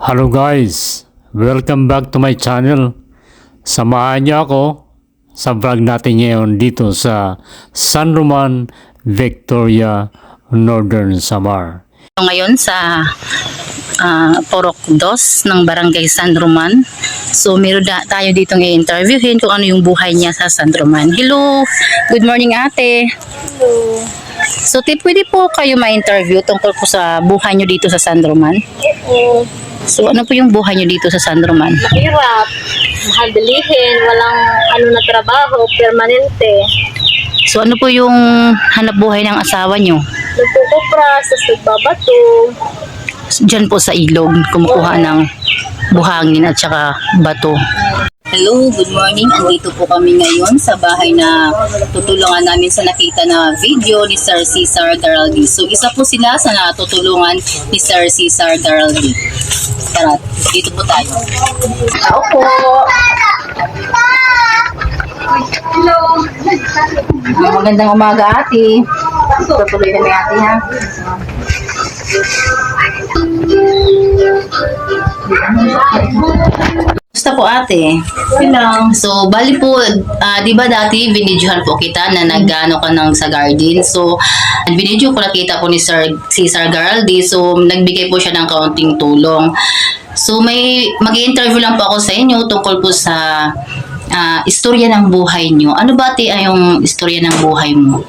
Hello guys! Welcome back to my channel. Samahan niyo ako sa vlog natin ngayon dito sa San Roman, Victoria, Northern Samar. ngayon sa ah, Porok Dos ng Barangay San Roman. So meron tayo dito ng interviewin kung ano yung buhay niya sa San Roman. Hello! Good morning ate! Hello! So tip, pwede po kayo ma-interview tungkol po sa buhay niyo dito sa San Roman? Oo. So ano po yung buhay niyo dito sa San Roman? Mahirap. Mahal bilihin. Walang ano na trabaho. Permanente. So ano po yung hanap buhay ng asawa niyo? Nagkukupras. Tapos nagbabato. Diyan po sa ilog, kumukuha ng buhangin at saka bato. Hello, good morning. Andito po kami ngayon sa bahay na tutulungan namin sa nakita na video ni Sir Cesar Garaldi. So, isa po sila sa natutulungan ni Sir Cesar Garaldi. Tara, dito po tayo. Tao po! Ah, magandang umaga, ate. Tutuloy kami, ate, ha? Gusto po ate. Ilang. So, bali po, ah, di ba dati binidyohan po kita na nagano ka ng sa garden. So, binidyo ko nakita po ni Sir, si Sir Garaldi. So, nagbigay po siya ng kaunting tulong. So, may mag interview lang po ako sa inyo tungkol po sa ah, istorya ng buhay nyo. Ano ba ate ay yung istorya ng buhay mo?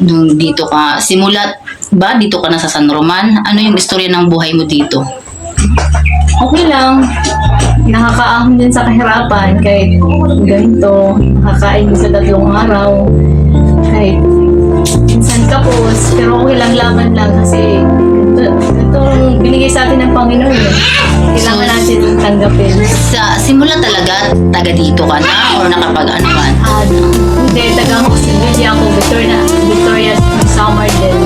Nung dito ka, simulat ba dito ka na sa San Roman? Ano yung istorya ng buhay mo dito? Okay lang. Nakakaahon din sa kahirapan. Kahit ganito. Nakakain sa tatlong araw. Kahit minsan kapos. Pero okay lang laban lang kasi ito, itong binigay sa atin ng Panginoon. Eh. Kailangan natin tanggapin. Sa simula talaga, taga dito ka na or nakapag ano ka? At hindi, taga hindi ako Victoria, Victoria Summer din.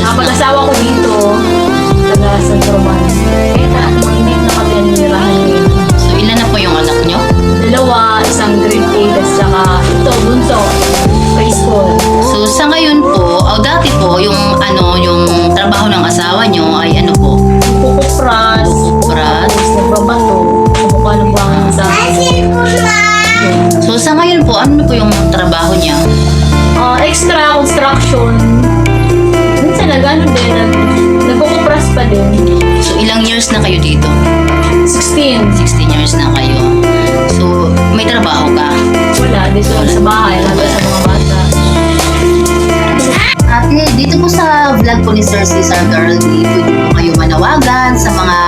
Nakapag-asawa ko dito, taga San Roman. Dito? 16. 16 years na kayo. So, may trabaho ka? Wala, dito lang sa bahay, laga sa mga bata. Ate, dito po sa vlog po ni Sir Cesar Girlie, pwede po kayo manawagan sa mga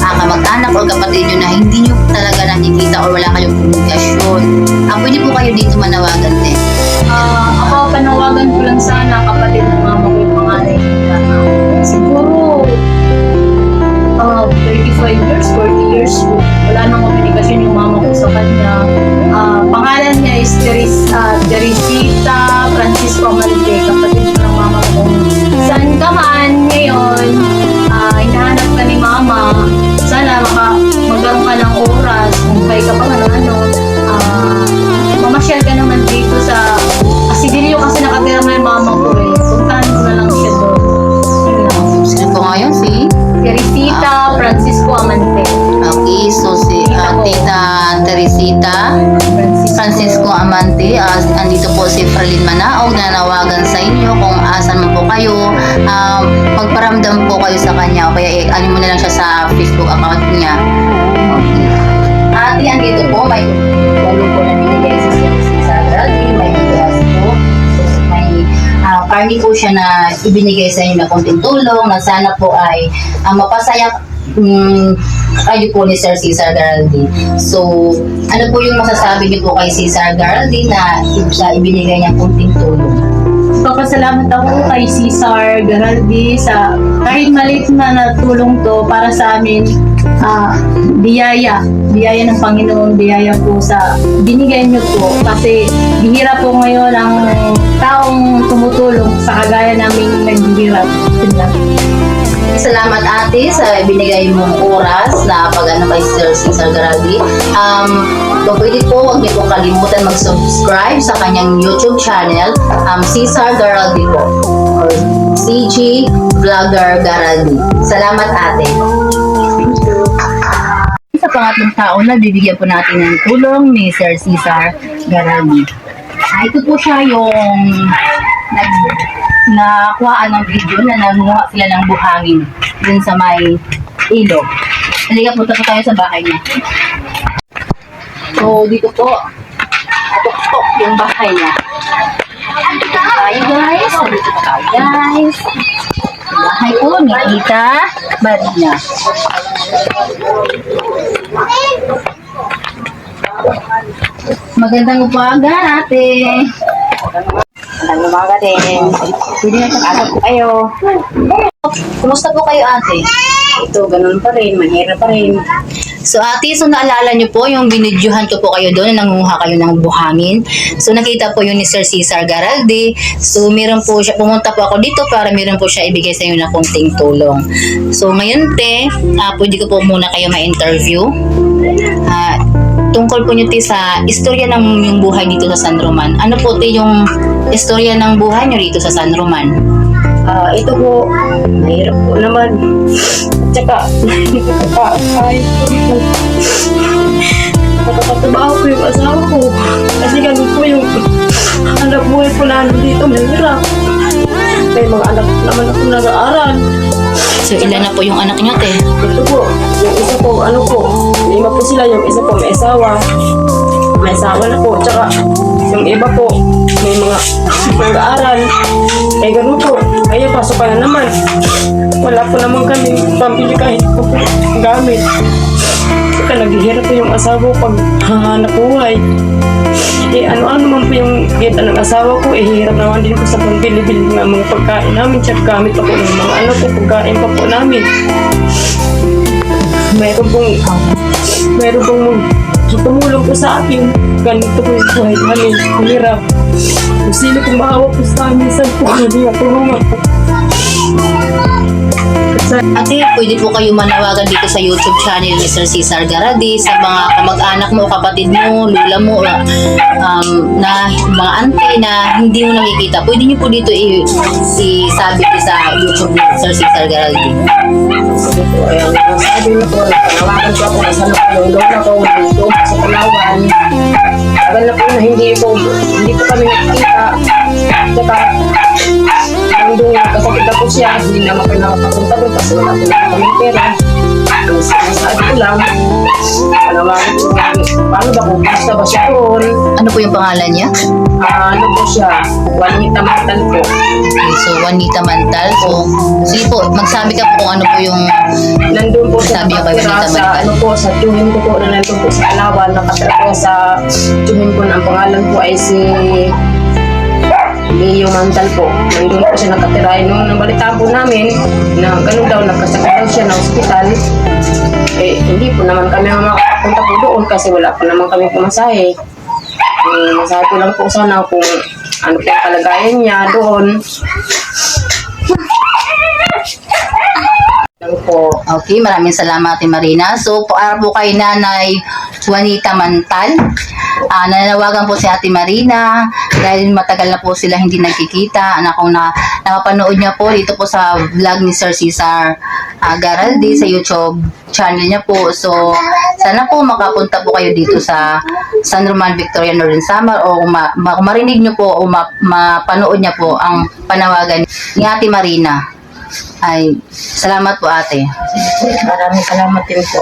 ah, kamag-anak o kapatid nyo na hindi nyo talaga nakikita or wala kayong komunikasyon. Ah, pwede po kayo dito manawagan din. Ah, ako, panawagan ko lang sana kapatid ng mama ko yung panganay nila. Siguro, 35 years, 40 years, wala nang komunikasyon yung mama Ah, andito po si Fralin Manaog na nawagan sa inyo kung asan man po kayo. Um, magparamdam po kayo sa kanya o kaya eh, ano mo na lang siya sa Facebook account niya. Okay. Ate, andito po, may walong po na binigay si Grady, may. So, may ah, karni po siya na ibinigay sa inyo na konting tulong na sana po ay ah, mapasaya mm, kayo po ni Sir Cesar Garaldi. So, ano po yung masasabi niyo po kay Cesar Garaldi na sa ibinigay niya konting tulong? Papasalamat ako kay Cesar Garaldi sa kahit maliit na natulong to para sa amin ah, biyaya, biyaya ng Panginoon, biyaya po sa binigay niyo po kasi bihira po ngayon ang taong tumutulong sa kagaya naming naghihirap. Yun. Salamat ate sa binigay mong oras na pag ano kay Sir Cesar Garaldi. Um, kung pwede po, huwag niyo pong kalimutan mag-subscribe sa kanyang YouTube channel, um, Cesar Garaldi po. Or CG Vlogger Garaldi. Salamat ate. pangatlong tao na bibigyan po natin ng tulong ni Sir Cesar Garami. Ah, ito po siya yung nag nakuhaan ng video na nanguha sila ng buhangin dun sa may ilog. Halika punta po tayo sa bahay niya. So, dito po, tok yung bahay niya. Tayo guys, dito po tayo guys. Bahay po ni Tita Marina. Magandang umaga ate. Magandang umaga din. Pwede na pag po kayo. Kumusta po kayo ate? Ito, ganun pa rin, mahirap pa rin. So ate, so naalala niyo po yung binidyohan ko po kayo doon na nangunguha kayo ng buhangin. So nakita po yun ni Sir Cesar Garaldi. So meron po siya, pumunta po ako dito para meron po siya ibigay sa inyo na konting tulong. So ngayon te, ah, pwede ko po muna kayo ma-interview. Tungkol po niyo te sa istorya ng yung buhay dito sa San Roman. Ano po te yung istorya ng buhay niyo dito sa San Roman? Ah, ito po, mahirap po naman. At saka, hindi ko pa kahit Nakapagtrabaho ko yung asawa ko. Kasi ganun po yung anak buhay po namin dito, mahirap. May mga anak naman ako nag-aaral. So ilan na po yung anak niyo te? Ito po, yung isa po, ano po, lima po sila, yung isa po may asawa. May asawa na po, tsaka yung iba po, may mga nag-aaral. Eh, ganun po. Kaya pasok ka na naman. Wala po naman kami pambili kahit po po gamit. Saka naghihirap po yung asawa ko pag hahanap buhay. Eh, ano-ano man po yung kita ng asawa ko, eh, hirap naman din po sa pambili-bili ng mga pagkain namin. Tsaka gamit pa po ng mga ano po, pagkain pa po namin meron pong meron pong tumulong po sa akin. Ganito po yung buhay namin. Hirap. Kung sino maawa po sa amin, saan po hindi ako tulungan po. Kasi Ate, pwede po kayo manawagan dito sa YouTube channel ni Sir Cesar Garadi sa mga kamag-anak mo, kapatid mo, lula mo, um, na mga auntie na hindi mo nakikita. Pwede niyo po dito i- isabi sa YouTube ni Sir Cesar Garadi. sige po, ayan. Sabi na po, nanawagan po ako kasi ano po yung lola ko dito sa Palawan. Tagal na po na hindi po, hindi po kami nakikita. Tsaka, nandun kasakit na po siya, hindi naman kami nakapapunta doon kasi wala po na kami pera. Ang sinasabi ko lang, panawagan po, paano ba kung basta ba siya doon? Ano po yung pangalan niya? Ah, ano po siya, Juanita Martan po. Okay, so, Juanita Mantal. So, sige po, magsabi ka po kung ano po yung Nandun po siya Sabi ko kay Juanita sa Martan. ano po, sa tuhin ko po na nandun po sa Alawan. Nakatira po sa tuhin ko na ang pangalan po ay si Leo Mantal po. Nandun po siya nakatira. Eh, Nung nabalitaan po namin na ganun daw, nagkasakit daw siya na ospital. Eh, hindi po naman kami makapunta po doon kasi wala po naman kami pumasahe. Eh, masahe ko lang po sana kung ano po ang kalagayan niya doon. Lang po. Okay, maraming salamat Ate Marina. So, para po kay Nanay Juanita Mantal, ah nananawagan po si Ate Marina dahil matagal na po sila hindi nagkikita. Anak kung na, nakapanood niya po dito po sa vlog ni Sir Cesar ah, Garaldi sa YouTube channel niya po. So, sana po makapunta po kayo dito sa San Roman Victoria Northern Samar o ma, ma, marinig niyo po o ma, mapanood niya po ang panawagan ni Ate Marina. Ay, salamat po ate. Maraming salamat din po.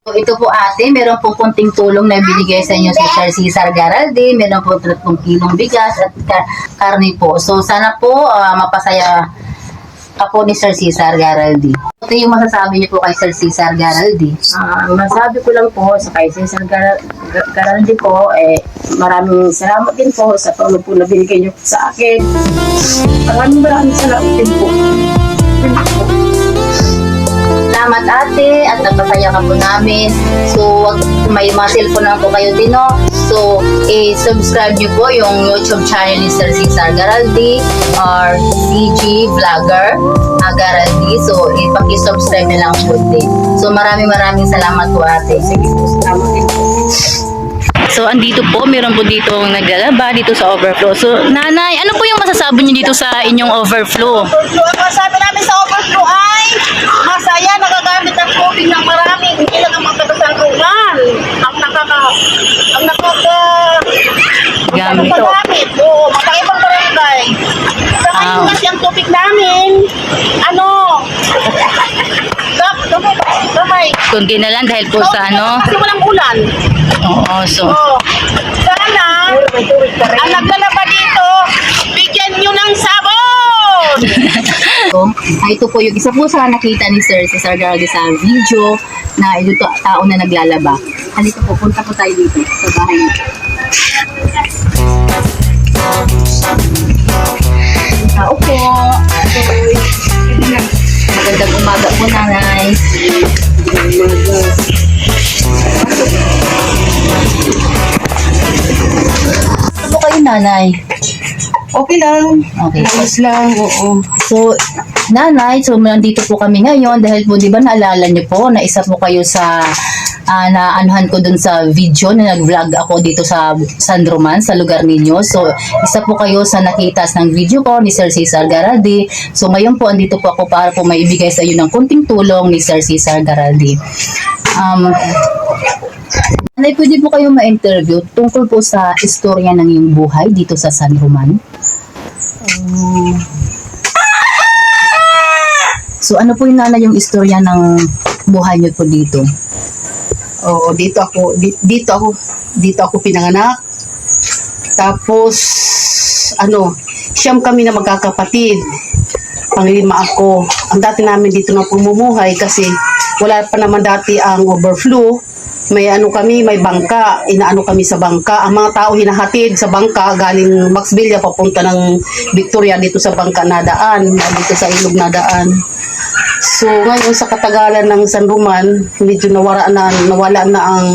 So, ito po ate, meron po kunting tulong na binigay sa inyo si Sir Cesar Garaldi. Meron po 3 kilong bigas at ka- karne po. So sana po ah, mapasaya ka po ni Sir Cesar Garaldi. Ito yung masasabi niyo po kay Sir Cesar Garaldi. Ah, ang masabi ko lang po sa kay Cesar Gar- Gar- Garaldi po, eh, maraming salamat din po sa tulong po na binigay niyo sa akin. Maraming maraming salamat din po. Salamat ate at napasaya ka po namin. So may mga cellphone na po kayo din no. So i-subscribe niyo po yung YouTube channel ni Sir Cesar Garaldi or CG Vlogger uh, Garaldi. So ipaki-subscribe na lang po din. So maraming maraming salamat po ate. Sige po, salamat po. So, andito po, meron po dito ang naglalaba dito sa overflow. So, nanay, ano po yung masasabi niyo dito sa inyong overflow? So, Ang masabi namin sa overflow ay masaya, nagagamit ang tubig ng marami, hindi lang ang mga kasagutan. Ang nakaka... Ang nakaka... Gamit. Gamit. Oo, malaki pang barangay. Sa ngayon kasi ang tubig namin, ano, kundi na lang dahil po sa ano. Kasi walang ulan. Oo, so. Oo. Sana, ang naglalaba dito, bigyan nyo ng sabon! So, ah, ito po yung isa po sa nakita ni Sir Cesar Garage sa video na ito to- tao na naglalaba. Halika po, punta po tayo dito sa bahay niya. Tao po. Magandang umaga po, nanay. Ano kayo, nanay? Okay lang. Okay. Ayos lang, oo. So, nanay, so nandito po kami ngayon dahil po, di ba naalala niyo po na isa po kayo sa ah, naanuhan ko dun sa video na nag-vlog ako dito sa San Roman, sa lugar ninyo. So, isa po kayo sa nakitas ng video ko ni Sir Cesar Garaldi. So, ngayon po, andito po ako para po maibigay sa iyo ng kunting tulong ni Sir Cesar Garaldi. Um, Nanay, pwede po kayo ma-interview tungkol po sa istorya ng iyong buhay dito sa San Roman? So ano po yung nana yung istorya ng buhay niyo po dito? Oo, dito ako, di- dito ako, dito ako pinanganak. Tapos, ano, siyam kami na magkakapatid. Panglima ako. Ang dati namin dito na pumumuhay kasi wala pa naman dati ang overflow. May ano kami, may bangka. Inaano kami sa bangka. Ang mga tao hinahatid sa bangka galing Maxville papunta ng Victoria dito sa bangka na daan, dito sa ilog na daan. So ngayon sa katagalan ng San Roman, medyo nawala na nawala na ang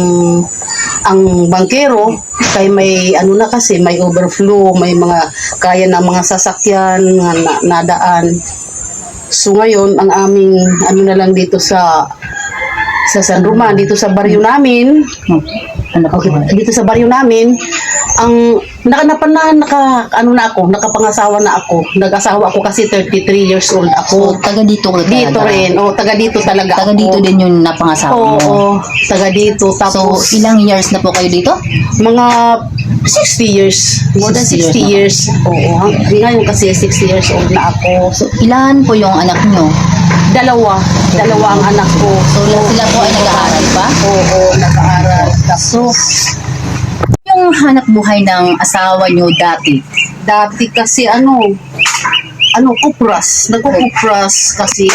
ang bangkero kay may ano na kasi may overflow, may mga kaya ng mga sasakyan na, nadaan. So ngayon ang aming ano na lang dito sa sa San Roman, dito sa baryo namin, Hmm. Ano? Okay, dito sa baryo namin, ang nakanapan na naka ano na ako, nakapangasawa na ako. Nag-asawa ako kasi 33 years old So ako. taga dito ka talaga? dito rin. Oh, taga dito talaga Taga ako. dito din yung napangasawa Oo, mo? oo, taga dito. So Tapos ilang years na po kayo dito? mga 60 years. More than 60 60 years. Oo. hang- Ngayon kasi 60 years old na ako. So ilan po yung anak nyo? Dalawa. Dalawa ang anak ko. So sila po ay nag-aaral pa? Oo, nag-aaral. So yung hanap buhay ng asawa nyo dati? dati kasi ano ano kupras nagkukupras kasi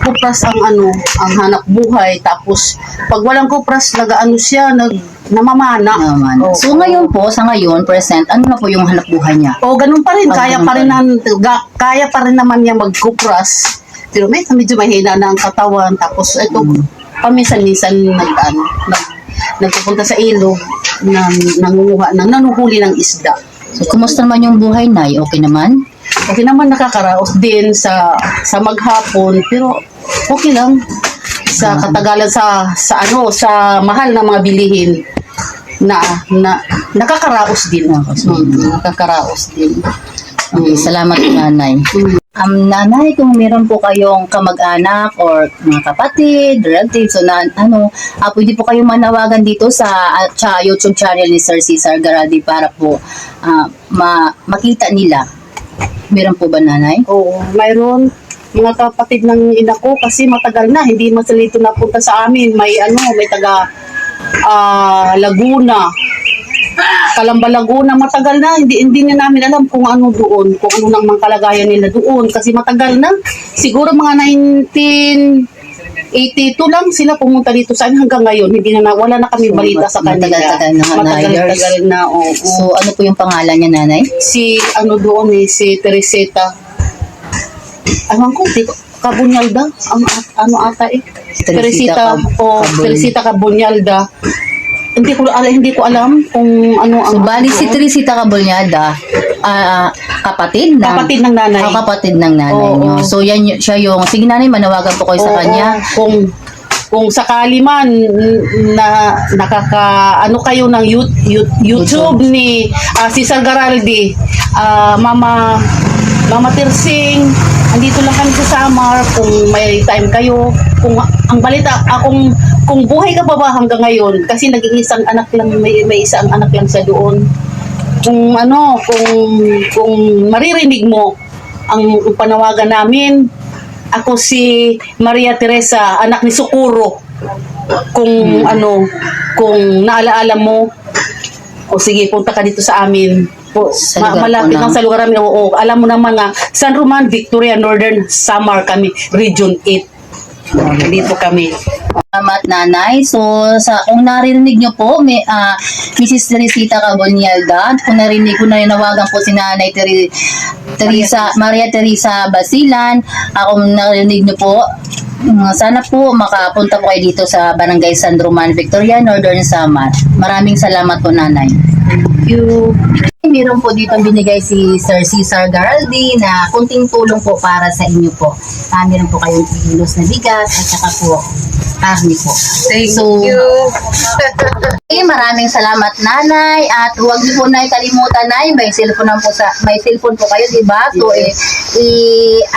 kupras ang ano ang hanap buhay tapos pag walang kupras nagaano siya nag namamana Naman. Oo. So ngayon po, sa ngayon, present, ano na po yung hanap buhay niya? o ganun pa rin Oh, kaya pa rin ga- kaya pa rin naman niya magkupras pero may medyo mahina na ang katawan tapos ito Mm. paminsan-minsan nag ano, nag nagpupunta sa ilog nang nangunguha ng nanuhuli ng isda. So kumusta naman yung buhay, Nay? Okay naman? Okay naman nakakaraos din sa sa maghapon pero okay lang. Sa katagalan sa sa ano sa mahal na mga bilihin na na nakakaraos din. Mm, nakakaraos din. Okay, salamat nanay. Um, nanay, kung meron po kayong kamag-anak or mga kapatid, relatives, so na, ano, ah, pwede po kayong manawagan dito sa, ah, sa YouTube channel ni Sir Cesar Garaldi para po ah, ma, makita nila. Meron po ba nanay? Oo, mayroon mga kapatid ng ina ko kasi matagal na hindi man sila dito napunta sa amin may ano may taga ah, Laguna Kalamba Laguna matagal na hindi hindi na namin alam kung ano doon kung ano nang mga kalagayan nila doon kasi matagal na siguro mga 1982 lang sila pumunta dito sa amin hanggang ngayon hindi na wala na kami So, balita sa kanila matagal-tagal na nga na matagal-tagal na oo So, ano po yung pangalan niya, nanay? si ano doon eh, si Teresita. Alam ko, di, Kabunyalda. Ang, ano ata eh. Teresita Teresita, Cab- o Cabul- Teresita Kabunyalda. Hindi ko alam, hindi ko alam kung ano So, ang bali si Teresita Cabulñada, ah, kapatid ng... kapatid ng nanay. Ah, kapatid ng nanay Oo. niyo. So, yan y- siya yung... Sige nanay, manawagan po kayo sa Oo, kanya. Kung kung sakali man na nakaka ano kayo ng you- you- YouTube, ni ah, Cesar Garaldi, ah, Mama Mama Tirsing, andito lang kami sa Samar kung may time kayo. Kung ang balita, ah, kung, buhay ka pa ba hanggang ngayon kasi nag-iisang anak lang may, may isang anak lang siya doon. kung ano, kung kung maririnig mo ang, panawagan namin, ako si Maria Teresa, anak ni Sukuro. Kung ano, kung naalaala mo, o sige, punta ka dito sa amin. Po, Sa ma- malapit lang sa lugar namin. Oo, alam mo naman nga, San Roman, Victoria, Northern Samar kami, Region 8. Dito kami. Salamat nanay. So sa kung narinig niyo po, may ah, Mrs. Teresita Cabonyalda, kung narinig ko na yung nawagan po si Nanay Teri, Teresa, Maria Teresa Basilan, kung narinig niyo po, mm, sana po makapunta po kayo dito sa Barangay San Roman, Victoria, Northern Samar. Maraming salamat po nanay. You. Meron po dito binigay si Sir Cesar Garaldi na kunting tulong po para sa inyo po. Ah, meron po kayong kilos na bigas at saka po karne po. Thank So, you. Okay, maraming salamat nanay at huwag niyo po na kalimutan nay may cellphone na po sa may cellphone po kayo di ba? So eh, i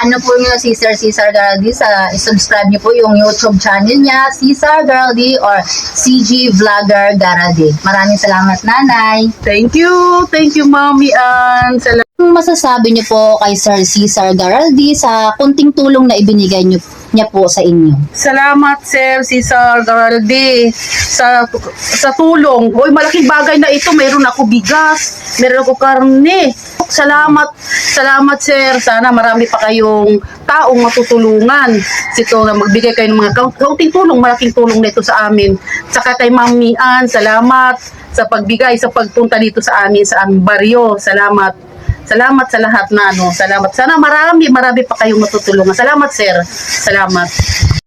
ano po niyo si Sir Cesar Garaldi sa subscribe niyo po yung YouTube channel niya Cesar Garaldi or CG Vlogger Garaldi. Maraming salamat nanay. Thank you. Thank you, Mami Ann. Salamat. Anong masasabi niyo po kay Sir Cesar Garaldi sa kunting tulong na ibinigay niyo niya po sa inyo? Salamat, Sir Cesar Garaldi, sa, sa tulong. Hoy, malaking bagay na ito. Meron ako bigas, meron ako karne. Salamat, salamat, Sir. Sana marami pa kayong taong matutulungan. Sito na magbigay kayo ng mga kaun- kaunting tulong, malaking tulong nito sa amin. Saka kay Mami Ann, salamat sa pagbigay, sa pagpunta dito sa amin, sa aming baryo. Salamat. Salamat sa lahat na ano. Salamat. Sana marami, marami pa kayong matutulungan. Salamat, Sir. Salamat.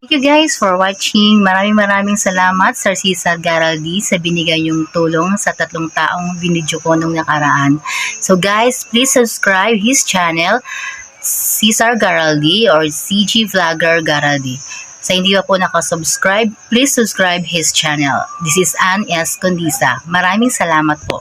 Thank you guys for watching. Maraming maraming salamat Sir Cesar Garaldi sa binigay yung tulong sa tatlong taong binidyo ko nung nakaraan. So guys, please subscribe his channel Cesar Garaldi or CG Vlogger Garaldi. Sa hindi pa po nakasubscribe, please subscribe his channel. This is Ann S. Condisa. Maraming salamat po.